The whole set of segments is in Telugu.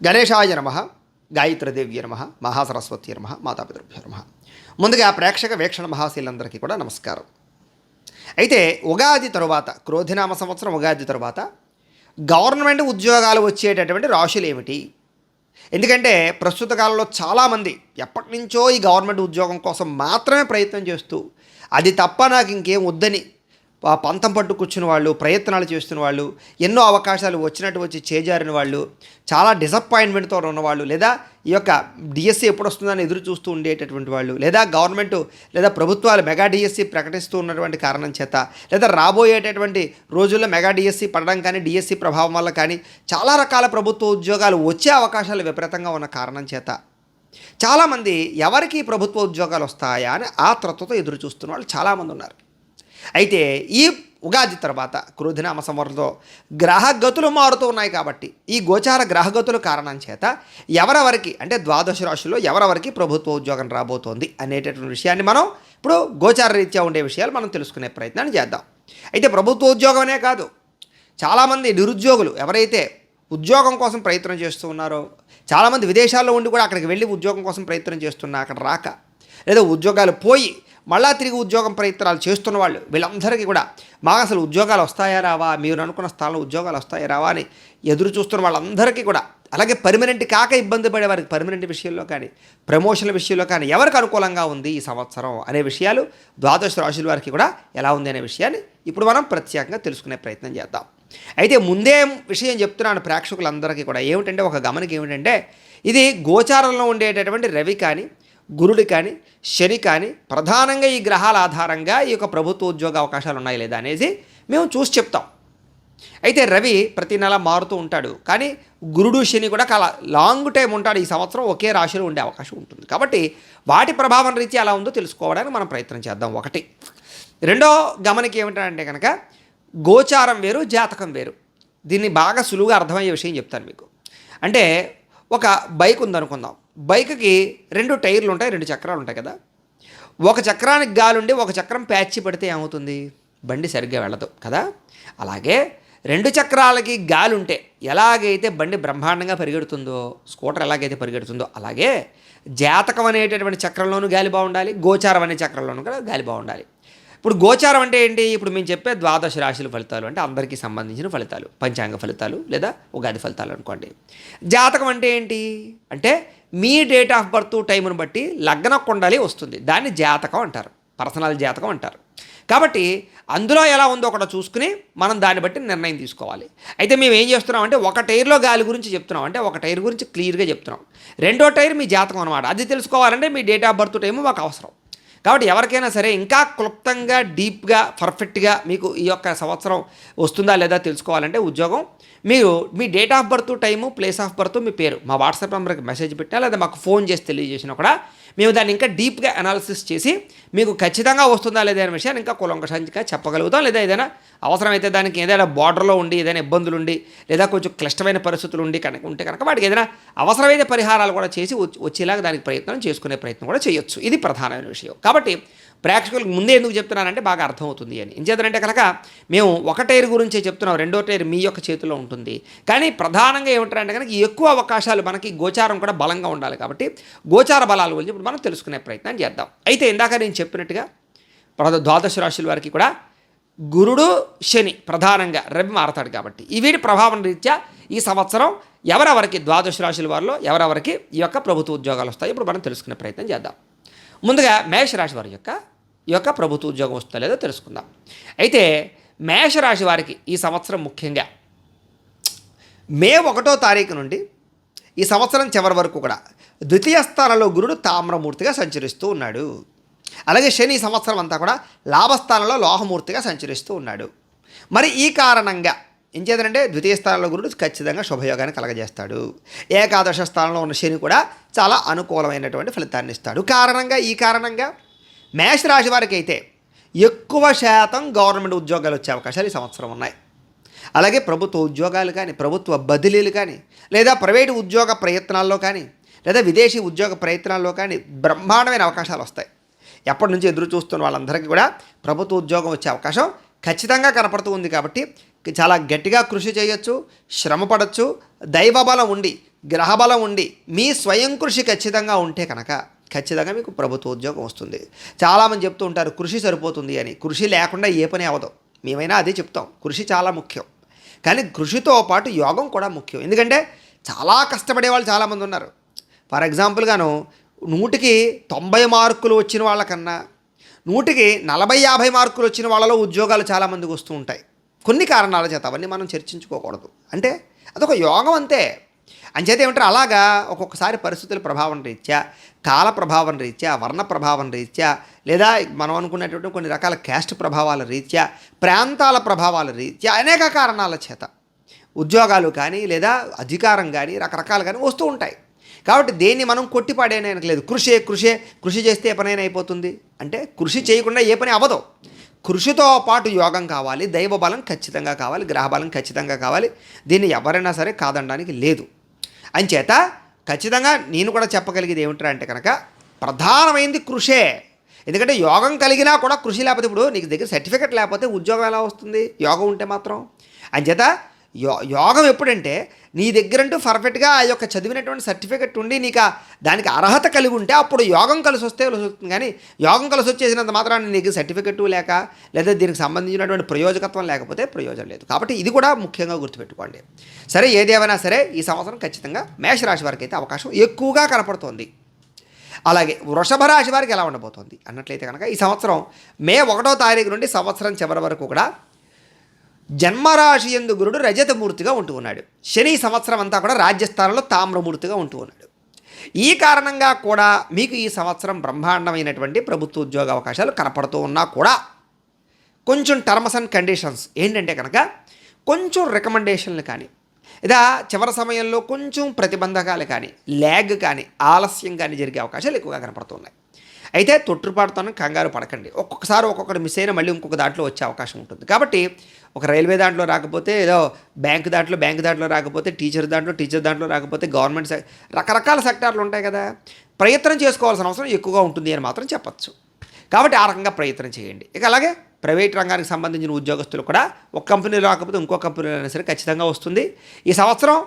గణేశాయ నమ గాయత్రదేవ్య నమ మహాసరస్వతి నమ మాతాపితృభ్య నమ. ముందుగా ప్రేక్షక వీక్షణ మహాశీలందరికీ కూడా నమస్కారం. అయితే ఉగాది తరువాత క్రోధినామ సంవత్సరం ఉగాది తరువాత గవర్నమెంట్ ఉద్యోగాలు వచ్చేటటువంటి రాశులు ఏమిటి? ఎందుకంటే ప్రస్తుత కాలంలో చాలామంది ఎప్పటి నుంచో ఈ గవర్నమెంట్ ఉద్యోగం కోసం మాత్రమే ప్రయత్నం చేస్తూ అది తప్ప నాకు ఇంకేం వద్దని పంతం పట్టు కూర్చున్న వాళ్ళు ప్రయత్నాలు చేస్తున్న వాళ్ళు ఎన్నో అవకాశాలు వచ్చినట్టు వచ్చి చేజారిన వాళ్ళు చాలా డిసప్పాయింట్మెంట్తో ఉన్నవాళ్ళు లేదా ఈ యొక్క డిఎస్సి ఎప్పుడు వస్తుందని ఎదురు చూస్తూ ఉండేటటువంటి వాళ్ళు లేదా గవర్నమెంట్ లేదా ప్రభుత్వాలు మెగా డిఎస్సి ప్రకటిస్తూ ఉన్నటువంటి కారణం చేత లేదా రాబోయేటటువంటి రోజుల్లో మెగా డిఎస్సి పడడం కానీ డిఎస్సి ప్రభావం వల్ల కానీ చాలా రకాల ప్రభుత్వ ఉద్యోగాలు వచ్చే అవకాశాలు విపరీతంగా ఉన్న కారణం చేత. చాలామంది ఎవరికి ప్రభుత్వ ఉద్యోగాలు వస్తాయా అని ఆత్రతతో ఎదురు చూస్తున్న వాళ్ళు చాలామంది ఉన్నారు. అయితే ఈ ఉగాది తర్వాత క్రోధినామ సంవరణతో గ్రహగతులు మారుతూ ఉన్నాయి కాబట్టి ఈ గోచార గ్రహగతుల కారణం చేత ఎవరెవరికి అంటే ద్వాదశ రాశుల్లో ఎవరెవరికి ప్రభుత్వ ఉద్యోగం రాబోతోంది అనేటటువంటి విషయాన్ని మనం ఇప్పుడు గోచార రీత్యా ఉండే విషయాలు మనం తెలుసుకునే ప్రయత్నాన్ని చేద్దాం. అయితే ప్రభుత్వ ఉద్యోగమే కాదు. చాలామంది నిరుద్యోగులు ఎవరైతే ఉద్యోగం కోసం ప్రయత్నం చేస్తూ ఉన్నారో చాలామంది విదేశాల్లో ఉండి కూడా అక్కడికి వెళ్ళి ఉద్యోగం కోసం ప్రయత్నం చేస్తున్నా అక్కడ రాక లేదా ఉద్యోగాలు పోయి మళ్ళా తిరిగి ఉద్యోగం ప్రయత్నాలు చేస్తున్న వాళ్ళు వీళ్ళందరికీ కూడా మాకు అసలు ఉద్యోగాలు వస్తాయా రావా? మీరు అనుకున్న స్థానంలో ఉద్యోగాలు వస్తాయా రావా అని ఎదురు చూస్తున్న వాళ్ళందరికీ కూడా అలాగే పర్మనెంట్ కాక ఇబ్బంది పడే వారికి పర్మనెంట్ విషయంలో కానీ ప్రమోషన్ల విషయంలో కానీ ఎవరికి అనుకూలంగా ఉంది ఈ సంవత్సరం అనే విషయాలు ద్వాదశ రాశుల వారికి కూడా ఎలా ఉంది అనే విషయాన్ని ఇప్పుడు మనం ప్రత్యేకంగా తెలుసుకునే ప్రయత్నం చేద్దాం. అయితే ముందే విషయం చెప్తున్నాను ప్రేక్షకులందరికీ కూడా. ఏమిటంటే ఒక గమనిక ఏమిటంటే ఇది గోచారంలో ఉండేటటువంటి రవి కానీ గురుడు కానీ శని కానీ ప్రధానంగా ఈ గ్రహాల ఆధారంగా ఈ యొక్క ప్రభుత్వ ఉద్యోగ అవకాశాలు ఉన్నాయి లేదా అనేది మేము చూసి చెప్తాం. అయితే రవి ప్రతి నెల మారుతూ ఉంటాడు. కానీ గురుడు శని కూడా చాలా లాంగ్ టైం ఉంటాడు. ఈ సంవత్సరం ఒకే రాశిలో ఉండే అవకాశం ఉంటుంది. కాబట్టి వాటి ప్రభావం రీత్యా ఎలా ఉందో తెలుసుకోవడానికి మనం ప్రయత్నం చేద్దాం ఒకటి. రెండో గమనిక ఏమిటంటే కనుక గోచారం వేరు జాతకం వేరు. దీన్ని బాగా సులువుగా అర్థమయ్యే విషయం చెప్తాను మీకు. అంటే ఒక బైక్ ఉందనుకుందాం. బైక్కి రెండు టైర్లు ఉంటాయి రెండు చక్రాలు ఉంటాయి కదా. ఒక చక్రానికి గాలుండి ఒక చక్రం ప్యాచ్ పడితే ఏమవుతుంది? బండి సరిగ్గా వెళ్ళదు కదా. అలాగే రెండు చక్రాలకి గాలి ఉంటే ఎలాగైతే బండి బ్రహ్మాండంగా పరిగెడుతుందో స్కూటర్ ఎలాగైతే పరిగెడుతుందో అలాగే జాతకం అనేటటువంటి చక్రంలోనూ గాలి బాగుండాలి గోచారం అనే చక్రంలోనూ కూడా గాలి బాగుండాలి. ఇప్పుడు గోచారం అంటే ఏంటి? ఇప్పుడు మేము చెప్పే ద్వాదశ రాశుల ఫలితాలు అంటే అందరికీ సంబంధించిన ఫలితాలు పంచాంగ ఫలితాలు లేదా ఉగాది ఫలితాలు అనుకోండి. జాతకం అంటే ఏంటి? అంటే మీ డేట్ ఆఫ్ బర్త్ టైంను బట్టి లగ్న కొండలి వస్తుంది. దాన్ని జాతకం అంటారు. పర్సనల్ జాతకం అంటారు. కాబట్టి అందులో ఎలా ఉందో ఒకటి చూసుకుని మనం దాన్ని బట్టి నిర్ణయం తీసుకోవాలి. అయితే మేము ఏం చేస్తున్నాం అంటే ఒక టైర్లో గాలి గురించి చెప్తున్నాం. అంటే ఒక టైర్ గురించి క్లియర్గా చెప్తున్నాం. రెండో టైర్ మీ జాతకం అనమాట అది తెలుసుకోవాలంటే మీ డేట్ ఆఫ్ బర్త్ టైము మాకు అవసరం. కాబట్టి ఎవరికైనా సరే ఇంకా క్లుప్తంగా డీప్గా పర్ఫెక్ట్గా మీకు ఈ యొక్క సంవత్సరం వస్తుందా లేదా తెలుసుకోవాలంటే ఉద్యోగం. మీరు మీ date of birth time place of birth మీ పేరు మా వాట్సాప్ నెంబర్కి మెసేజ్ పెట్టినా లేదా మాకు ఫోన్ చేసి తెలియజేసినా కూడా మేము దాన్ని ఇంకా డీప్గా అనాలిసిస్ చేసి మీకు ఖచ్చితంగా వస్తుందా లేదా అనే విషయాన్ని ఇంకా కులంకషంగా చెప్పగలుగుతాం లేదా ఏదైనా అవసరమైతే దానికి ఏదైనా బార్డర్లో ఉండి ఏదైనా ఇబ్బందులు ఉండి లేదా కొంచెం క్లిష్టమైన పరిస్థితులు ఉండి కనుక ఉంటే కనుక వాటికి ఏదైనా అవసరమైన పరిహారాలు కూడా చేసి వచ్చి- వచ్చేలాగా దానికి ప్రయత్నం చేసుకునే ప్రయత్నం కూడా చేయొచ్చు. ఇది ప్రధానమైన విషయం. కాబట్టి ప్రేక్షకులకు ముందే ఎందుకు చెప్తున్నానంటే బాగా అర్థమవుతుంది అని. ఎంచేతనంటే కనుక మేము ఒక టైర్ గురించే చెప్తున్నాం రెండో టైర్ మీ యొక్క చేతిలో ఉంటుంది. కానీ ప్రధానంగా ఏమిటంటే కనుక ఎక్కువ అవకాశాలు మనకి గోచారం కూడా బలంగా ఉండాలి కాబట్టి గోచార బలాలు గురించి ఇప్పుడు మనం తెలుసుకునే ప్రయత్నం చేద్దాం. అయితే ఇందాక నేను చెప్పినట్టుగా ప్రధ- ద్వాదశ రాశుల వారికి కూడా గురుడు శని ప్రధానంగా రవి మారతాడు కాబట్టి వీటి ప్రభావం రీత్యా ఈ సంవత్సరం ఎవరెవరికి ద్వాదశ రాశుల వారిలో ఎవరెవరికి ఈ యొక్క ప్రభుత్వ ఉద్యోగాలు వస్తాయి ఇప్పుడు మనం తెలుసుకునే ప్రయత్నం చేద్దాం. ముందుగా మేషరాశి వారి యొక్క ఈ యొక్క ప్రభుత్వ ఉద్యోగం వస్తుందో లేదో తెలుసుకుందాం. అయితే మేషరాశి వారికి ఈ సంవత్సరం ముఖ్యంగా మే ఒకటో తారీఖు నుండి ఈ సంవత్సరం చివరి వరకు కూడా ద్వితీయ స్థానంలో గురుడు తామ్రమూర్తిగా సంచరిస్తూ ఉన్నాడు. అలాగే శని సంవత్సరం అంతా కూడా లాభస్థానంలో లోహమూర్తిగా సంచరిస్తూ ఉన్నాడు. మరి ఈ కారణంగా ఏం చేద్దంటే ద్వితీయ స్థానంలో గురుడు ఖచ్చితంగా శుభయోగాన్ని కలగజేస్తాడు. ఏకాదశ స్థానంలో ఉన్న శని కూడా చాలా అనుకూలమైనటువంటి ఫలితాన్ని ఇస్తాడు. కారణంగా ఈ కారణంగా మేషరాశి వారికి అయితే ఎక్కువ శాతం గవర్నమెంట్ ఉద్యోగాలు వచ్చే అవకాశాలు ఈ సంవత్సరం ఉన్నాయి. అలాగే ప్రభుత్వ ఉద్యోగాలు కానీ ప్రభుత్వ బదిలీలు కానీ లేదా ప్రైవేటు ఉద్యోగ ప్రయత్నాల్లో కానీ లేదా విదేశీ ఉద్యోగ ప్రయత్నాల్లో కానీ బ్రహ్మాండమైన అవకాశాలు వస్తాయి. ఎప్పటి నుంచి ఎదురు చూస్తున్న వాళ్ళందరికీ కూడా ప్రభుత్వ ఉద్యోగం వచ్చే అవకాశం ఖచ్చితంగా కనపడుతూ ఉంది కాబట్టి చాలా గట్టిగా కృషి చేయొచ్చు శ్రమ పడచ్చు దైవబలం ఉండి గ్రహబలం ఉండి మీ స్వయం కృషి ఖచ్చితంగా ఉంటే కనుక ఖచ్చితంగా మీకు ప్రభుత్వ ఉద్యోగం వస్తుంది. చాలామంది చెప్తూ ఉంటారు కృషి సరిపోతుంది అని. కృషి లేకుండా ఏ పని అవ్వదు. మేమైనా అదే చెప్తాం. కృషి చాలా ముఖ్యం. కానీ కృషితో పాటు యోగం కూడా ముఖ్యం. ఎందుకంటే చాలా కష్టపడే వాళ్ళు చాలామంది ఉన్నారు. ఫర్ ఎగ్జాంపుల్గాను నూటికి తొంభై మార్కులు వచ్చిన వాళ్ళకన్నా నూటికి నలభై యాభై మార్కులు వచ్చిన వాళ్ళలో ఉద్యోగాలు చాలామందికి వస్తూ ఉంటాయి. కొన్ని కారణాల చేత అవన్నీ మనం చర్చించుకోకూడదు. అంటే అదొక యోగం అంతే. అంచేత ఏమంటారు? అలాగా ఒక్కొక్కసారి పరిస్థితుల ప్రభావం రీత్యా కాల ప్రభావం రీత్యా వర్ణ ప్రభావం రీత్యా లేదా మనం అనుకున్నటువంటి కొన్ని రకాల క్యాస్ట్ ప్రభావాల రీత్యా ప్రాంతాల ప్రభావాల రీత్యా అనేక కారణాల చేత ఉద్యోగాలు కానీ లేదా అధికారం కానీ రకరకాలు కానీ వస్తూ ఉంటాయి. కాబట్టి దేన్ని మనం కొట్టిపాడేనానికి లేదు కృషే కృషే కృషి చేస్తే ఏ పనైనా అయిపోతుంది. అంటే కృషి చేయకుండా ఏ పని అవ్వదు. కృషితో పాటు యోగం కావాలి దైవబలం ఖచ్చితంగా కావాలి గ్రహబలం ఖచ్చితంగా కావాలి. దీన్ని ఎవరైనా సరే కాదనడానికి లేదు. అంచేత ఖచ్చితంగా నేను కూడా చెప్పగలిగేది ఏమిట్రా అంటే కనుక ప్రధానమైంది కృషే. ఎందుకంటే యోగం కలిగినా కూడా కృషి లేకపోతే ఇప్పుడు నీకు దగ్గర సర్టిఫికెట్ లేకపోతే ఉద్యోగం ఎలా వస్తుంది? యోగం ఉంటే మాత్రం. అంచేత యో యోగం ఎప్పుడంటే నీ దగ్గరంటూ పర్ఫెక్ట్గా ఆ యొక్క చదివినటువంటి సర్టిఫికెట్ ఉండి నీకు దానికి అర్హత కలిగి ఉంటే అప్పుడు యోగం కలిసి వస్తే కలిసి వస్తుంది కానీ యోగం కలిసి వచ్చేసినంత మాత్రాన్ని నీకు సర్టిఫికెట్ లేక లేదా దీనికి సంబంధించినటువంటి ప్రయోజకత్వం లేకపోతే ప్రయోజనం లేదు. కాబట్టి ఇది కూడా ముఖ్యంగా గుర్తుపెట్టుకోండి. సరే ఏదేమైనా సరే ఈ సంవత్సరం ఖచ్చితంగా మేషరాశి వారికి అయితే అవకాశం ఎక్కువగా కనపడుతోంది. అలాగే వృషభ రాశి వారికి ఎలా ఉండబోతోంది? అన్నట్లయితే కనుక ఈ సంవత్సరం మే ఒకటో తారీఖు నుండి సంవత్సరం చివరి వరకు కూడా జన్మరాశి ఎందు గురుడు రజతమూర్తిగా ఉంటూ ఉన్నాడు. శని సంవత్సరం అంతా కూడా రాజ్యస్థానంలో తామ్రమూర్తిగా ఉంటూ ఉన్నాడు. ఈ కారణంగా కూడా మీకు ఈ సంవత్సరం బ్రహ్మాండమైనటువంటి ప్రభుత్వ ఉద్యోగ అవకాశాలు కనపడుతూ ఉన్నా కూడా కొంచెం టర్మ్స్ అండ్ కండిషన్స్ ఏంటంటే కనుక కొంచెం రికమెండేషన్లు కానీ లేదా చివరి సమయంలో కొంచెం ప్రతిబంధకాలు కానీ ల్యాగ్ కానీ ఆలస్యం కానీ జరిగే అవకాశాలు ఎక్కువగా కనపడుతున్నాయి అయితే తొట్టుపాటుతోనే కంగారు పడకండి. ఒక్కొక్కసారి ఒక్కొక్కటి మిస్ అయినా మళ్ళీ ఇంకొక దాంట్లో వచ్చే అవకాశం ఉంటుంది. కాబట్టి ఒక రైల్వే దాంట్లో రాకపోతే ఏదో బ్యాంక్ దాంట్లో బ్యాంక్ దాంట్లో రాకపోతే టీచర్ దాంట్లో టీచర్ దాంట్లో రాకపోతే గవర్నమెంట్ రకరకాల సెక్టార్లు ఉంటాయి కదా. ప్రయత్నం చేసుకోవాల్సిన అవసరం ఎక్కువగా ఉంటుంది అని మాత్రం చెప్పచ్చు. కాబట్టి ఆ రకంగా ప్రయత్నం చేయండి. ఇక అలాగే ప్రైవేట్ రంగానికి సంబంధించిన ఉద్యోగస్తులు కూడా ఒక కంపెనీలో రాకపోతే ఇంకో కంపెనీలో అయినా సరే ఖచ్చితంగా వస్తుంది. ఈ సంవత్సరం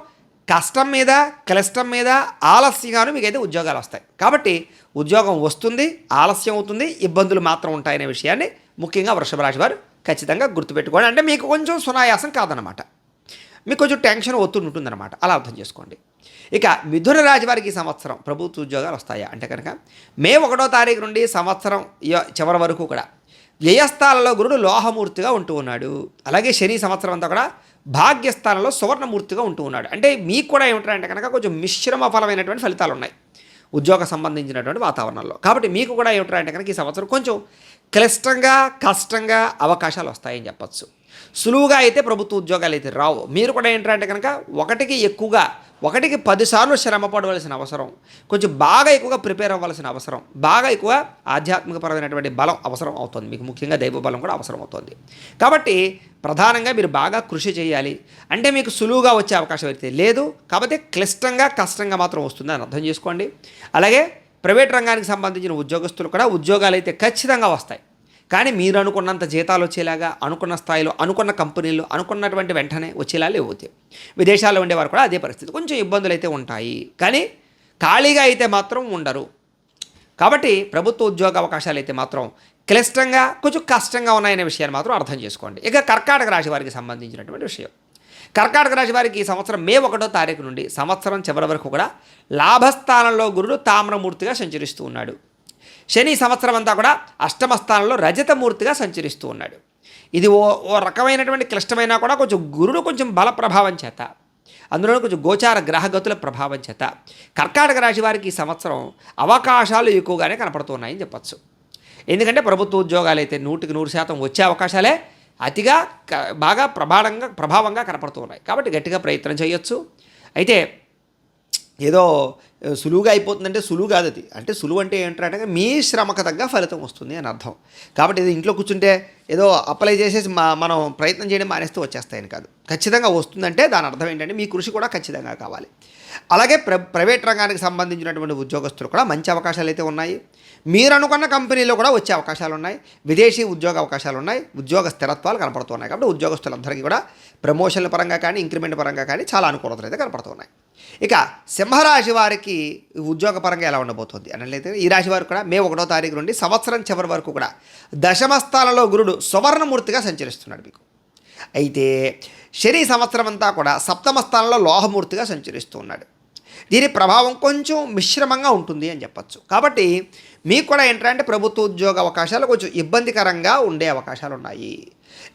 కష్టం మీద క్లిష్టం మీద ఆలస్యంగాను మీకైతే ఉద్యోగాలు వస్తాయి. కాబట్టి ఉద్యోగం వస్తుంది ఆలస్యం అవుతుంది ఇబ్బందులు మాత్రం ఉంటాయనే విషయాన్ని ముఖ్యంగా వృషభ రాశి వారు ఖచ్చితంగా గుర్తుపెట్టుకోండి. అంటే మీకు కొంచెం సునాయాసం కాదనమాట మీకు కొంచెం టెన్షన్ ఒత్తిడి ఉంటుందన్నమాట అలా అర్థం చేసుకోండి. ఇక మిథున రాశి వారికి ఈ సంవత్సరం ప్రభుత్వ ఉద్యోగాలు వస్తాయా? అంటే కనుక మే ఒకటో తారీఖు నుండి సంవత్సరం చివరి వరకు కూడా వ్యయస్థానంలో గురుడు లోహమూర్తిగా ఉంటూ ఉన్నాడు. అలాగే శని సంవత్సరం అంతా కూడా భాగ్యస్థానంలో సువర్ణమూర్తిగా ఉంటూ ఉన్నాడు. అంటే మీకు కూడా ఏమిటంటే కనుక కొంచెం మిశ్రమ ఫలమైనటువంటి ఫలితాలు ఉన్నాయి ఉద్యోగ సంబంధించినటువంటి వాతావరణంలో. కాబట్టి మీకు కూడా ఏమిటంటే కనుక ఈ సంవత్సరం కొంచెం క్లిష్టంగా కష్టంగా అవకాశాలు వస్తాయని చెప్పచ్చు. సులువుగా అయితే ప్రభుత్వ ఉద్యోగాలు అయితే రావు. మీరు కూడా ఏంటంటే కనుక ఒకటికి ఎక్కువగా ఒకటికి పదిసార్లు శ్రమ పడవలసిన అవసరం కొంచెం బాగా ఎక్కువగా ప్రిపేర్ అవ్వాల్సిన అవసరం బాగా ఎక్కువ ఆధ్యాత్మికపరమైనటువంటి బలం అవసరం అవుతుంది. మీకు ముఖ్యంగా దైవ బలం కూడా అవసరం అవుతుంది. కాబట్టి ప్రధానంగా మీరు బాగా కృషి చేయాలి. అంటే మీకు సులువుగా వచ్చే అవకాశం అయితే లేదు. కాబట్టి క్లిష్టంగా కష్టంగా మాత్రం వస్తుంది అని అర్థం చేసుకోండి. అలాగే ప్రైవేట్ రంగానికి సంబంధించిన ఉద్యోగస్తులు కూడా ఉద్యోగాలు అయితే ఖచ్చితంగా వస్తాయి. కానీ మీరు అనుకున్నంత జీతాలు వచ్చేలాగా అనుకున్న స్థాయిలో అనుకున్న కంపెనీలు అనుకున్నటువంటి వెంటనే వచ్చేలా లేవుతాయి విదేశాల్లో ఉండేవారు కూడా అదే పరిస్థితి. కొంచెం ఇబ్బందులు అయితే ఉంటాయి. కానీ ఖాళీగా అయితే మాత్రం ఉండరు. కాబట్టి ప్రభుత్వ ఉద్యోగ అవకాశాలు అయితే మాత్రం క్లిష్టంగా కొంచెం కష్టంగా ఉన్నాయనే విషయాన్ని మాత్రం అర్థం చేసుకోండి. ఇక కర్కాటక రాశి వారికి సంబంధించినటువంటి విషయం. కర్కాటక రాశి వారికి ఈ సంవత్సరం మే ఒకటో తారీఖు నుండి సంవత్సరం చివరి వరకు కూడా లాభస్థానంలో గురుడు తామ్రమూర్తిగా సంచరిస్తూ ఉన్నాడు. శని సంవత్సరం అంతా కూడా అష్టమ స్థానంలో రజతమూర్తిగా సంచరిస్తూ ఉన్నాడు. ఇది ఓ ఓ రకమైనటువంటి క్లిష్టమైనా కూడా కొంచెం గురుడు కొంచెం బల ప్రభావం చేత అందులో కొంచెం గోచార గ్రహగతుల ప్రభావం చేత కర్కాటక రాశి వారికి ఈ సంవత్సరం అవకాశాలు ఎక్కువగానే కనపడుతున్నాయని చెప్పచ్చు. ఎందుకంటే ప్రభుత్వ ఉద్యోగాలు అయితే నూటికి నూరు శాతం వచ్చే అవకాశాలే అతిగా బాగా ప్రభావంగా ప్రభావంగా కనపడుతున్నాయి. కాబట్టి గట్టిగా ప్రయత్నం చేయొచ్చు. అయితే ఏదో సులువుగా అయిపోతుందంటే సులువు కాదు అది. అంటే సులువు అంటే ఏంటంటే మీ శ్రమకు తగ్గ ఫలితం వస్తుంది అని అర్థం. కాబట్టి ఇది ఇంట్లో కూర్చుంటే ఏదో అప్లై చేసేసి మా మనం ప్రయత్నం చేయడం మానేస్తే వచ్చేస్తాయని కాదు. ఖచ్చితంగా వస్తుందంటే దాని అర్థం ఏంటంటే మీ కృషి కూడా ఖచ్చితంగా కావాలి. అలాగే ప్ర ప్రైవేట్ రంగానికి సంబంధించినటువంటి ఉద్యోగస్తులు కూడా మంచి అవకాశాలు అయితే ఉన్నాయి. మీరు అనుకున్న కంపెనీలో కూడా వచ్చే అవకాశాలు ఉన్నాయి. విదేశీ ఉద్యోగ అవకాశాలు ఉన్నాయి. ఉద్యోగ స్థిరత్వాలు కనపడుతున్నాయి కాబట్టి ఉద్యోగస్తులందరికీ కూడా ప్రమోషన్ల పరంగా కానీ ఇంక్రిమెంట్ పరంగా కానీ చాలా అనుకూలతలు అయితే కనపడుతున్నాయి ఇక సింహరాశి వారికి ఉద్యోగపరంగా ఎలా ఉండబోతుంది? అన్నట్లయితే ఈ రాశి వారు కూడా మే ఒకటో తారీఖు నుండి సంవత్సరం చివరి వరకు కూడా దశమస్థాలలో గురుడు సువర్ణమూర్తిగా సంచరిస్తున్నాడు మీకు. అయితే శని సంవత్సరం అంతా కూడా సప్తమ స్థానంలో లోహమూర్తిగా సంచరిస్తూ ఉన్నాడు. దీని ప్రభావం కొంచెం మిశ్రమంగా ఉంటుంది అని చెప్పచ్చు. కాబట్టి మీకు కూడా ఏంటంటే ప్రభుత్వ ఉద్యోగ అవకాశాలు కొంచెం ఇబ్బందికరంగా ఉండే అవకాశాలు ఉన్నాయి.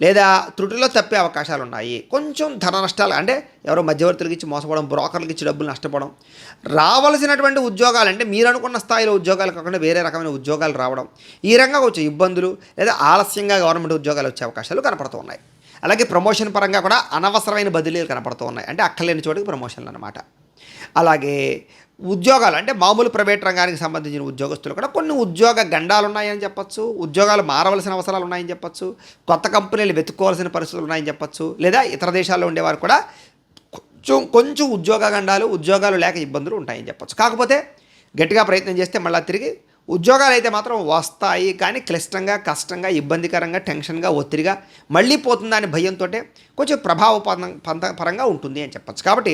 లేదా త్రుటిలో తప్పే అవకాశాలు ఉన్నాయి కొంచెం ధన నష్టాలు అంటే ఎవరో మధ్యవర్తులకు ఇచ్చి మోసపోవడం బ్రోకర్లకు ఇచ్చి డబ్బులు నష్టపోవడం రావాల్సినటువంటి ఉద్యోగాలు అంటే మీరు అనుకున్న స్థాయిలో ఉద్యోగాలు కాకుండా వేరే రకమైన ఉద్యోగాలు రావడం ఈ రంగంగా కొంచెం ఇబ్బందులు లేదా ఆలస్యంగా గవర్నమెంట్ ఉద్యోగాలు వచ్చే అవకాశాలు కనపడుతూ ఉన్నాయి అలాగే ప్రమోషన్ పరంగా కూడా అనవసరమైన బదిలీలు కనపడుతూ ఉన్నాయి అంటే అక్కర్లేని చోటికి ప్రమోషన్లు అనమాట అలాగే ఉద్యోగాలు అంటే మామూలు ప్రైవేట్ రంగానికి సంబంధించిన ఉద్యోగస్తులు కూడా కొన్ని ఉద్యోగ గండాలు ఉన్నాయని చెప్పొచ్చు ఉద్యోగాలు మారవలసిన అవసరాలు ఉన్నాయని చెప్పొచ్చు కొత్త కంపెనీలు వెతుక్కోవాల్సిన పరిస్థితులు ఉన్నాయని చెప్పచ్చు లేదా ఇతర దేశాల్లో ఉండేవారు కూడా కొంచెం కొంచెం ఉద్యోగ గండాలు ఉద్యోగాలు లేక ఇబ్బందులు ఉంటాయని చెప్పచ్చు. కాకపోతే గట్టిగా ప్రయత్నం చేస్తే మళ్ళీ తిరిగి ఉద్యోగాలు అయితే మాత్రం వస్తాయి కానీ క్లిష్టంగా కష్టంగా ఇబ్బందికరంగా టెన్షన్గా ఒత్తిడిగా మళ్ళీ పోతుందని భయంతో కొంచెం ప్రభావ పంత పరంగా ఉంటుంది అని చెప్పచ్చు. కాబట్టి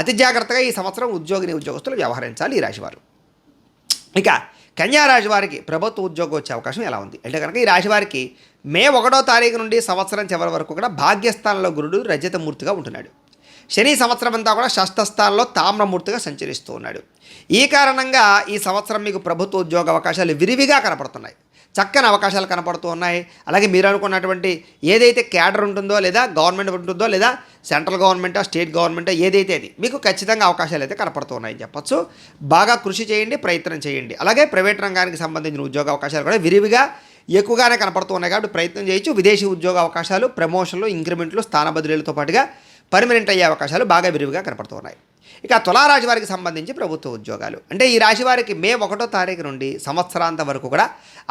అతి జాగ్రత్తగా ఈ సంవత్సరం ఉద్యోగిని ఉద్యోగస్తులు వ్యవహరించాలి ఈ రాశివారు ఇక కన్యా వారికి ప్రభుత్వ ఉద్యోగం వచ్చే అవకాశం ఎలా ఉంది? అంటే కనుక ఈ రాశి వారికి మే ఒకటో తారీఖు నుండి సంవత్సరం చివరి వరకు కూడా భాగ్యస్థానంలో గురుడు రజతమూర్తిగా ఉంటున్నాడు. శని సంవత్సరం అంతా కూడా షష్ఠస్థానంలో తామ్రమూర్తిగా సంచరిస్తూ ఉన్నాడు. ఈ కారణంగా ఈ సంవత్సరం మీకు ప్రభుత్వ ఉద్యోగ అవకాశాలు విరివిగా కనపడుతున్నాయి. చక్కని అవకాశాలు కనపడుతూ ఉన్నాయి. అలాగే మీరు అనుకున్నటువంటి ఏదైతే క్యాడర్ ఉంటుందో లేదా గవర్నమెంట్ ఉంటుందో లేదా సెంట్రల్ గవర్నమెంటా స్టేట్ గవర్నమెంటా ఏదైతే అది మీకు ఖచ్చితంగా అవకాశాలు అయితే కనపడుతూ ఉన్నాయని చెప్పొచ్చు. బాగా కృషి చేయండి ప్రయత్నం చేయండి. అలాగే ప్రైవేట్ రంగానికి సంబంధించిన ఉద్యోగ అవకాశాలు కూడా విరివిగా ఎక్కువగానే కనపడుతూ ఉన్నాయి కాబట్టి ప్రయత్నం చేయొచ్చు. విదేశీ ఉద్యోగ అవకాశాలు ప్రమోషన్లు ఇంక్రిమెంట్లు స్థాన బదిలీలతో పాటుగా పర్మనెంట్ అయ్యే అవకాశాలు బాగా విరివిగా కనపడుతున్నాయి ఇక తులారాశి వారికి సంబంధించి ప్రభుత్వ ఉద్యోగాలు. అంటే ఈ రాశి వారికి మే ఒకటో తారీఖు నుండి సంవత్సరాంతం వరకు కూడా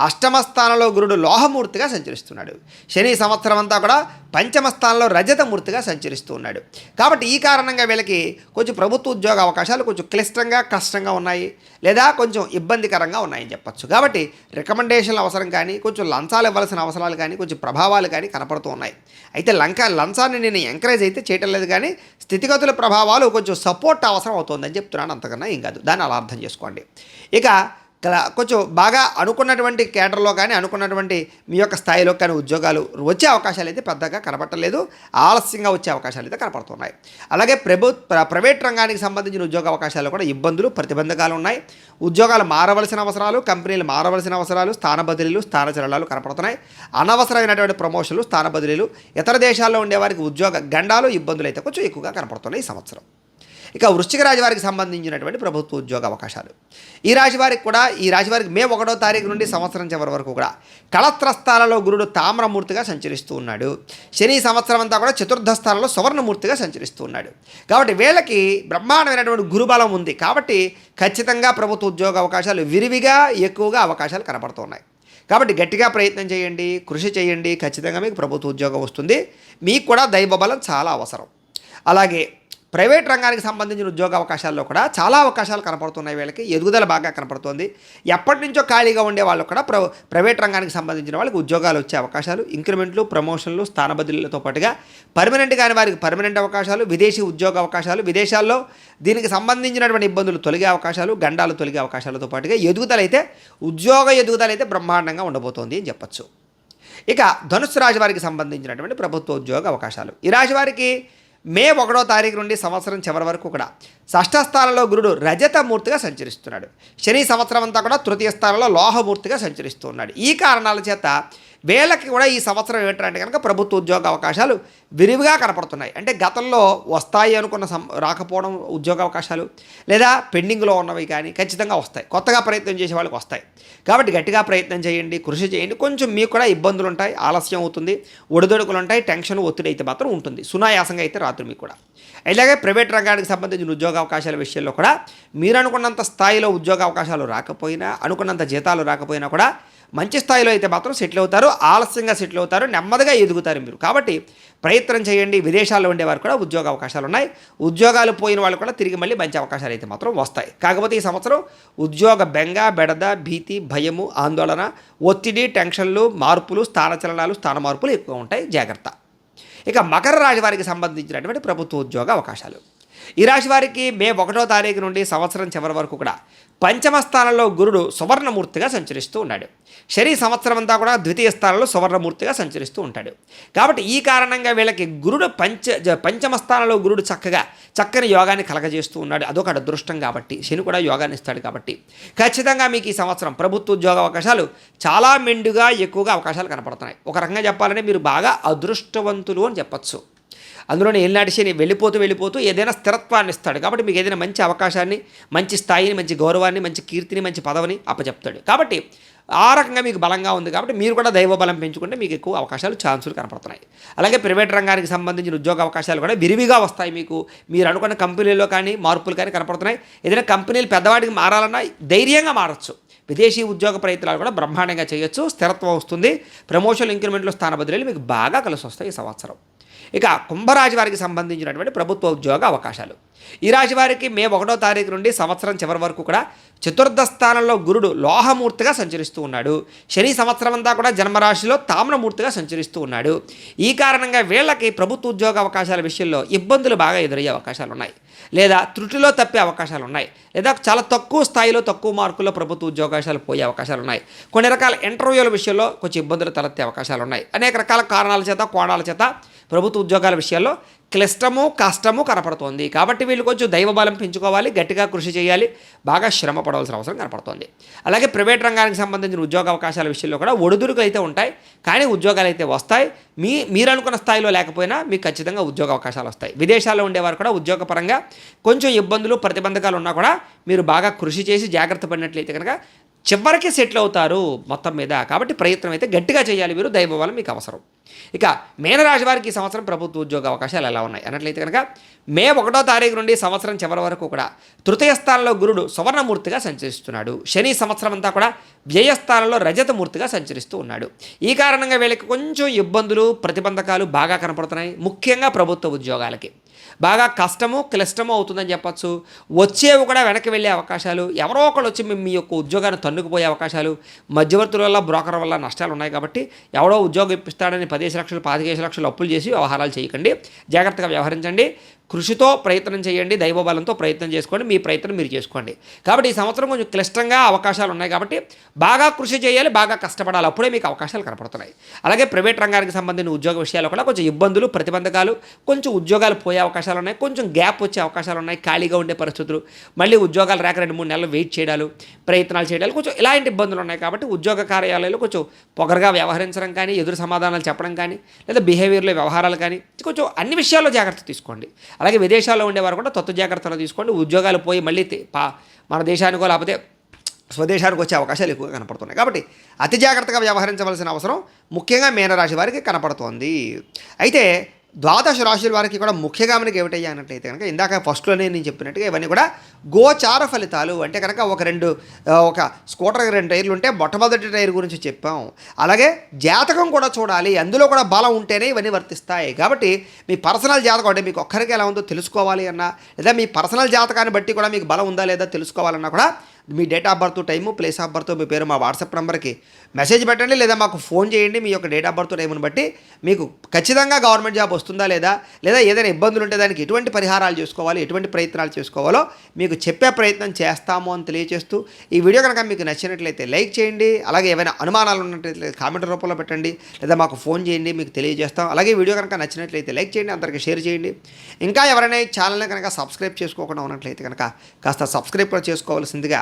అష్టమ స్థానంలో గురుడు లోహమూర్తిగా సంచరిస్తున్నాడు. శని సంవత్సరం అంతా కూడా పంచమ స్థానంలో రజతమూర్తిగా సంచరిస్తూ ఉన్నాడు. కాబట్టి ఈ కారణంగా వీళ్ళకి కొంచెం ప్రభుత్వ ఉద్యోగ అవకాశాలు కొంచెం క్లిష్టంగా కష్టంగా ఉన్నాయి. లేదా కొంచెం ఇబ్బందికరంగా ఉన్నాయని చెప్పచ్చు. కాబట్టి రికమెండేషన్లు అవసరం కానీ కొంచెం లంచాలు ఇవ్వాల్సిన అవసరాలు కానీ కొంచెం ప్రభావాలు కానీ కనపడుతూ ఉన్నాయి. అయితే లంక లంచాన్ని నేను ఎంకరేజ్ అయితే చేయటం లేదు కానీ స్థితిగతుల ప్రభావాలు కొంచెం సపోర్ట్ అవసరం అవుతుందని చెప్తున్నాను. అంతకన్నా ఏం కాదు. దాన్ని అలా అర్థం చేసుకోండి. ఇక కొంచెం బాగా అనుకున్నటువంటి కేటర్లో కానీ అనుకున్నటువంటి మీ యొక్క స్థాయిలో కానీ ఉద్యోగాలు వచ్చే అవకాశాలు అయితే పెద్దగా కనపడలేదు. ఆలస్యంగా వచ్చే అవకాశాలు అయితే కనపడుతున్నాయి. అలాగే ప్రభు ప్రైవేట్ రంగానికి సంబంధించిన ఉద్యోగ అవకాశాలు కూడా ఇబ్బందులు ప్రతిబంధకాలు ఉన్నాయి. ఉద్యోగాలు మారవలసిన అవసరాలు కంపెనీలు మారవలసిన అవసరాలు స్థాన బదిలీలు స్థాన చలనాలు కనపడుతున్నాయి. అనవసరమైనటువంటి ప్రమోషన్లు స్థాన బదిలీలు ఇతర దేశాల్లో ఉండేవారికి ఉద్యోగ గండాలు ఇబ్బందులు అయితే కొంచెం ఎక్కువగా కనపడుతున్నాయి ఈ సంవత్సరం. ఇక వృశ్చిక రాశి వారికి సంబంధించినటువంటి ప్రభుత్వ ఉద్యోగ అవకాశాలు. ఈ రాశి వారికి కూడా ఈ రాశి వారికి మే ఒకటో తారీఖు నుండి సంవత్సరం చివరి వరకు కూడా కళత్రస్థాలలో గురుడు తామ్రమూర్తిగా సంచరిస్తూ ఉన్నాడు. శని సంవత్సరం అంతా కూడా చతుర్థ స్థానంలో సువర్ణమూర్తిగా సంచరిస్తూ ఉన్నాడు. కాబట్టి వీళ్ళకి బ్రహ్మాండమైనటువంటి గురుబలం ఉంది. కాబట్టి ఖచ్చితంగా ప్రభుత్వ ఉద్యోగ అవకాశాలు విరివిగా ఎక్కువగా అవకాశాలు కనపడుతున్నాయి కాబట్టి గట్టిగా ప్రయత్నం చేయండి కృషి చేయండి. ఖచ్చితంగా మీకు ప్రభుత్వ ఉద్యోగం వస్తుంది. మీకు కూడా దైవబలం చాలా అవసరం. అలాగే ప్రైవేట్ రంగానికి సంబంధించిన ఉద్యోగ అవకాశాల్లో కూడా చాలా అవకాశాలు కనపడుతున్నాయి వీళ్ళకి. ఎదుగుదల బాగా కనపడుతుంది. ఎప్పటి నుంచో ఖాళీగా ఉండే వాళ్ళు కూడా ప్ర ప్రైవేట్ రంగానికి సంబంధించిన వాళ్ళకి ఉద్యోగాలు వచ్చే అవకాశాలు ఇంక్రిమెంట్లు ప్రమోషన్లు స్థానబదిలీలతో పాటుగా పర్మనెంట్ కాని వారికి పర్మనెంట్ అవకాశాలు విదేశీ ఉద్యోగ అవకాశాలు విదేశాల్లో దీనికి సంబంధించినటువంటి ఇబ్బందులు తొలగే అవకాశాలు గండాలు తొలగే అవకాశాలతో పాటుగా ఎదుగుదల అయితే ఉద్యోగ ఎదుగుదల అయితే బ్రహ్మాండంగా ఉండబోతోంది అని చెప్పచ్చు. ఇక ధనుసు రాశి వారికి సంబంధించినటువంటి ప్రభుత్వ ఉద్యోగ అవకాశాలు. ఈ రాశి వారికి మే ఒకటో తారీఖు నుండి సంవత్సరం చివరి వరకు కూడా. షష్ఠస్థానంలో గురుడు రజతమూర్తిగా సంచరిస్తున్నాడు. శని సంవత్సరం అంతా కూడా తృతీయ స్థానంలో లోహమూర్తిగా సంచరిస్తున్నాడు ఈ కారణాల చేత వీళ్ళకి కూడా ఈ సంవత్సరం ఏంటంటే కనుక ప్రభుత్వ ఉద్యోగ అవకాశాలు విరివిగా కనపడుతున్నాయి. అంటే గతంలో వస్తాయి అనుకున్న సం రాకపోవడం ఉద్యోగ అవకాశాలు లేదా పెండింగ్లో ఉన్నవి కానీ ఖచ్చితంగా వస్తాయి. కొత్తగా ప్రయత్నం చేసే వాళ్ళకి వస్తాయి. కాబట్టి గట్టిగా ప్రయత్నం చేయండి కృషి చేయండి. కొంచెం మీకు కూడా ఇబ్బందులు ఉంటాయి ఆలస్యం అవుతుంది ఒడిదొడుకులు ఉంటాయి టెన్షన్ ఒత్తిడి అయితే మాత్రం ఉంటుంది. సునాయాసంగా అయితే రాత్రి మీకు కూడా. అలాగే ప్రైవేట్ రంగానికి సంబంధించిన ఉద్యోగ అవకాశాల విషయంలో కూడా మీరు అనుకున్నంత స్థాయిలో ఉద్యోగ అవకాశాలు రాకపోయినా అనుకున్నంత జీతాలు రాకపోయినా కూడా మంచి స్థాయిలో అయితే మాత్రం సెటిల్ అవుతారు ఆలస్యంగా సెటిల్ అవుతారు నెమ్మదిగా ఎదుగుతారు మీరు. కాబట్టి ప్రయత్నం చేయండి విదేశాల్లో ఉండేవారు కూడా ఉద్యోగ అవకాశాలు ఉన్నాయి. ఉద్యోగాలు పోయిన వాళ్ళు కూడా తిరిగి మళ్ళీ మంచి అవకాశాలు అయితే మాత్రం వస్తాయి. కాకపోతే ఈ సంవత్సరం ఉద్యోగ బెంగ బెడద భీతి భయము ఆందోళన ఒత్తిడి టెన్షన్లు మార్పులు స్థానచలనాలు స్థాన మార్పులు ఎక్కువ ఉంటాయి. జాగ్రత్త. ఇక మకర రాశి వారికి సంబంధించినటువంటి ప్రభుత్వ ఉద్యోగ అవకాశాలు. ఈ రాశి వారికి మే ఒకటో తారీఖు నుండి సంవత్సరం చివరి వరకు కూడా పంచమ స్థానంలో గురుడు సువర్ణమూర్తిగా సంచరిస్తూ ఉన్నాడు. శని సంవత్సరం అంతా కూడా ద్వితీయ స్థానంలో సువర్ణమూర్తిగా సంచరిస్తూ ఉంటాడు. కాబట్టి ఈ కారణంగా వీళ్ళకి గురుడు పంచ పంచమ స్థానంలో గురుడు చక్కగా చక్కని యోగాన్ని కలగజేస్తూ ఉన్నాడు. అదొక అదృష్టం కాబట్టి శని కూడా యోగాన్ని ఇస్తాడు కాబట్టి. ఖచ్చితంగా మీకు ఈ సంవత్సరం ప్రభుత్వ ఉద్యోగ అవకాశాలు చాలా మెండుగా ఎక్కువగా అవకాశాలు కనపడుతున్నాయి. ఒక రకంగా చెప్పాలంటే మీరు బాగా అదృష్టవంతులు అని చెప్పచ్చు. అందులోనే ఏలినాటి శని వెళ్ళిపోతూ వెళ్ళిపోతూ ఏదైనా స్థిరత్వాన్ని ఇస్తాడు. కాబట్టి మీకు ఏదైనా మంచి అవకాశాన్ని మంచి స్థాయిని మంచి గౌరవాన్ని మంచి కీర్తిని మంచి పదవిని అప్పచెప్తాడు. కాబట్టి ఆ రకంగా మీకు బలంగా ఉంది కాబట్టి మీరు కూడా దైవ బలం పెంచుకుంటే మీకు ఎక్కువ అవకాశాలు ఛాన్సులు కనపడుతున్నాయి. అలాగే ప్రైవేట్ రంగానికి సంబంధించిన ఉద్యోగ అవకాశాలు కూడా విరివిగా వస్తాయి మీకు. మీరు అనుకున్న కంపెనీలో కానీ మార్పులు కానీ కనపడుతున్నాయి. ఏదైనా కంపెనీలు పెద్దవాడికి మారాలన్నా ధైర్యంగా మారచ్చు. విదేశీ ఉద్యోగ ప్రయత్నాలు కూడా బ్రహ్మాండంగా చేయొచ్చు. స్థిరత్వం వస్తుంది. ప్రమోషన్ ఇంక్రిమెంట్లు స్థాన బదిలీలు మీకు బాగా కలిసి వస్తాయి ఈ సంవత్సరం. ఇక కుంభరాశి వారికి సంబంధించినటువంటి ప్రభుత్వ ఉద్యోగ అవకాశాలు. ఈ రాశి వారికి మే ఒకటో తారీఖు నుండి సంవత్సరం చివరి వరకు కూడా చతుర్థ స్థానంలో గురుడు లోహమూర్తిగా సంచరిస్తూ ఉన్నాడు. శని సంవత్సరం అంతా కూడా జన్మరాశిలో తామ్రమూర్తిగా సంచరిస్తూ ఉన్నాడు. ఈ కారణంగా వీళ్ళకి ప్రభుత్వ ఉద్యోగ అవకాశాల విషయంలో ఇబ్బందులు బాగా ఎదురయ్యే అవకాశాలు ఉన్నాయి. లేదా త్రుటిలో తప్పే అవకాశాలు ఉన్నాయి లేదా చాలా తక్కువ స్థాయిలో తక్కువ మార్కుల్లో ప్రభుత్వ ఉద్యోగాశాలు పోయే అవకాశాలు ఉన్నాయి. కొన్ని రకాల ఇంటర్వ్యూల విషయంలో కొంచెం ఇబ్బందులు తలెత్తే అవకాశాలు ఉన్నాయి. అనేక రకాల కారణాల చేత కోణాల చేత ప్రభుత్వ ఉద్యోగాల విషయాల్లో క్లిష్టము కష్టము కనపడుతోంది. కాబట్టి వీళ్ళు కొంచెం దైవబలం పెంచుకోవాలి గట్టిగా కృషి చేయాలి బాగా శ్రమ పడవలసిన అవసరం కనపడుతోంది. అలాగే ప్రైవేట్ రంగానికి సంబంధించిన ఉద్యోగ అవకాశాల విషయంలో కూడా ఒడిదుడుకులు అయితే ఉంటాయి. కానీ ఉద్యోగాలు అయితే వస్తాయి. మీ మీరు అనుకున్న స్థాయిలో లేకపోయినా మీకు ఖచ్చితంగా ఉద్యోగ అవకాశాలు వస్తాయి. విదేశాల్లో ఉండేవారు కూడా ఉద్యోగపరంగా కొంచెం ఇబ్బందులు ప్రతిబంధకాలు ఉన్నా కూడా మీరు బాగా కృషి చేసి జాగ్రత్త పడినట్లయితే కనుక చివరికి సెటిల్ అవుతారు మొత్తం మీద. కాబట్టి ప్రయత్నం అయితే గట్టిగా చేయాలి మీరు దైవ మీకు అవసరం. ఇక మీనరాశి వారికి ఈ సంవత్సరం ప్రభుత్వ ఉద్యోగ అవకాశాలు ఎలా ఉన్నాయి? అన్నట్లయితే కనుక మే ఒకటో తారీఖు నుండి సంవత్సరం చివరి వరకు కూడా తృతీయ స్థానంలో గురుడు సువర్ణమూర్తిగా సంచరిస్తున్నాడు. శని సంవత్సరం అంతా కూడా వ్యయస్థానంలో రజతమూర్తిగా సంచరిస్తూ ఉన్నాడు. ఈ కారణంగా వీళ్ళకి కొంచెం ఇబ్బందులు ప్రతిబంధకాలు బాగా కనపడుతున్నాయి. ముఖ్యంగా ప్రభుత్వ ఉద్యోగాలకి. బాగా కష్టము క్లిష్టము అవుతుందని చెప్పచ్చు. వచ్చేవి కూడా వెనక్కి వెళ్ళే అవకాశాలు ఎవరో ఒకళ్ళు వచ్చి మీ యొక్క ఉద్యోగాన్ని తన్నుకుపోయే అవకాశాలు మధ్యవర్తుల వల్ల బ్రోకర్ వల్ల నష్టాలు ఉన్నాయి కాబట్టి ఎవడో ఉద్యోగం ఇప్పిస్తాడని పదిహేను లక్షలు పాతికేసి లక్షలు అప్పులు చేసి వ్యవహారాలు చేయకండి. జాగ్రత్తగా వ్యవహరించండి. కృషితో ప్రయత్నం చేయండి దైవబలంతో ప్రయత్నం చేసుకోండి మీ ప్రయత్నం మీరు చేసుకోండి. కాబట్టి ఈ సంవత్సరం కొంచెం క్లిష్టంగా అవకాశాలు ఉన్నాయి కాబట్టి బాగా కృషి చేయాలి బాగా కష్టపడాలి. అప్పుడే మీకు అవకాశాలు కనపడుతున్నాయి. అలాగే ప్రైవేట్ రంగానికి సంబంధించిన ఉద్యోగ విషయాల్లో కూడా కొంచెం ఇబ్బందులు ప్రతిబంధకాలు కొంచెం ఉద్యోగాలు పోయే అవకాశాలు ఉన్నాయి కొంచెం గ్యాప్ వచ్చే అవకాశాలు ఉన్నాయి ఖాళీగా ఉండే పరిస్థితులు. మళ్ళీ ఉద్యోగాలు రాక రెండు మూడు నెలలు వెయిట్ చేయడాలు ప్రయత్నాలు చేయడాలు కొంచెం ఇలాంటి ఇబ్బందులు ఉన్నాయి కాబట్టి ఉద్యోగ కార్యాలయాలు కొంచెం పొగరగా వ్యవహరించడం కానీ ఎదురు సమాధానాలు చెప్పడం కానీ లేదా బిహేవియర్లో వ్యవహారాలు కానీ కొంచెం అన్ని విషయాల్లో జాగ్రత్త తీసుకోండి. అలాగే విదేశాల్లో ఉండేవారు కూడా తత్వ జాగ్రత్తలు తీసుకోండి ఉద్యోగాలు పోయి మళ్ళీ పా మన దేశానికో లేకపోతే స్వదేశానికి వచ్చే అవకాశాలు ఎక్కువగా కనపడుతున్నాయి. కాబట్టి అతి జాగ్రత్తగా వ్యవహరించవలసిన అవసరం ముఖ్యంగా మీనరాశి వారికి కనపడుతోంది. అయితే ద్వాదశ రాశుల వారికి కూడా ముఖ్యంగా మనకి ఏమిటయ్యా అన్నట్లయితే కనుక ఇందాక ఫస్ట్లోనే నేను చెప్పినట్టుగా ఇవన్నీ కూడా గోచార ఫలితాలు అంటే కనుక ఒక రెండు ఒక స్కూటర్ రెండు టైర్లు ఉంటే మొట్టమొదటి టైర్ గురించి చెప్పాం. అలాగే జాతకం కూడా చూడాలి అందులో కూడా బలం ఉంటేనే ఇవన్నీ వర్తిస్తాయి. కాబట్టి మీ పర్సనల్ జాతకం అంటే మీకు ఒక్కరికి ఎలా ఉందో తెలుసుకోవాలి అన్నా లేదా మీ పర్సనల్ జాతకాన్ని బట్టి కూడా మీకు బలం ఉందా లేదా తెలుసుకోవాలన్నా కూడా మీ date of birth time place of birth మీ పేరు మా వాట్సాప్ నెంబర్కి మెసేజ్ పెట్టండి లేదా మాకు ఫోన్ చేయండి మీ యొక్క డేట్ ఆఫ్ బర్త్ టైమును బట్టి. మీకు ఖచ్చితంగా గవర్నమెంట్ జాబ్ వస్తుందా లేదా లేదా ఏదైనా ఇబ్బందులు ఉంటే దానికి ఎటువంటి పరిహారాలు చేసుకోవాలి ఎటువంటి ప్రయత్నాలు చేసుకోవాలో మీకు చెప్పే ప్రయత్నం చేస్తాము అని తెలియజేస్తూ ఈ వీడియో కనుక మీకు నచ్చినట్లయితే లైక్ చేయండి అలాగే ఏమైనా అనుమానాలు ఉన్నట్లయితే కామెంట్ రూపంలో పెట్టండి లేదా మాకు ఫోన్ చేయండి మీకు తెలియజేస్తాం. అలాగే వీడియో కనుక నచ్చినట్లయితే లైక్ చేయండి అందరికీ షేర్ చేయండి. ఇంకా ఎవరైనా ఛానల్ని కనుక సబ్స్క్రైబ్ చేసుకోకుండా ఉన్నట్లయితే కనుక కాస్త సబ్స్క్రైబ్ కూడా చేసుకోవాల్సిందిగా